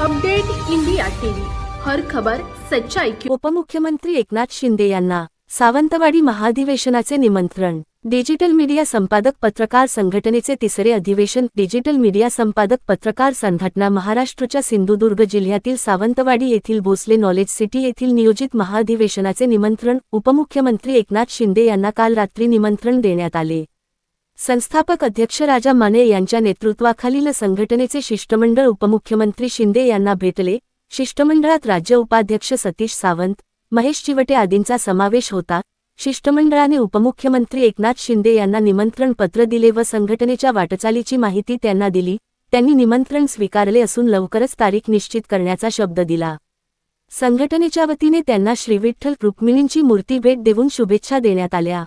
Update India TV. हर खबर सच्चाई की उपमुख्यमंत्री एकनाथ शिंदे यांना सावंतवाडी महाधिवेशनाचे निमंत्रण. डिजिटल मीडिया संपादक पत्रकार संघटनेचे तिसरे अधिवेशन. डिजिटल मीडिया संपादक पत्रकार संघटना महाराष्ट्रच्या सिंधुदुर्ग जिल्ह्यातील सावंतवाडी येथील भोसले नॉलेज सिटी येथील नियोजित महाधिवेशनाचे निमंत्रण. उपमुख्यमंत्री एकनाथ शिंदे यांना काल रात्री निमंत्रण देण्यात आले. संस्थापक अध्यक्ष राजा माने यांच्या नेतृत्वाखालील संघटनेचे शिष्टमंडळ उपमुख्यमंत्री शिंदे यांना भेटले. शिष्टमंडळात राज्य उपाध्यक्ष सतीश सावंत महेश चिवटे आदींचा समावेश होता. शिष्टमंडळाने उपमुख्यमंत्री एकनाथ शिंदे यांना निमंत्रण पत्र दिले व संघटनेच्या वाटचालीची माहिती त्यांना दिली. त्यांनी निमंत्रण स्वीकारले असून लवकरच तारीख निश्चित करण्याचा शब्द दिला. संघटनेच्या वतीने त्यांना श्रीविठ्ठल रुक्मिणींची मूर्ती भेट देऊन शुभेच्छा देण्यात आल्या.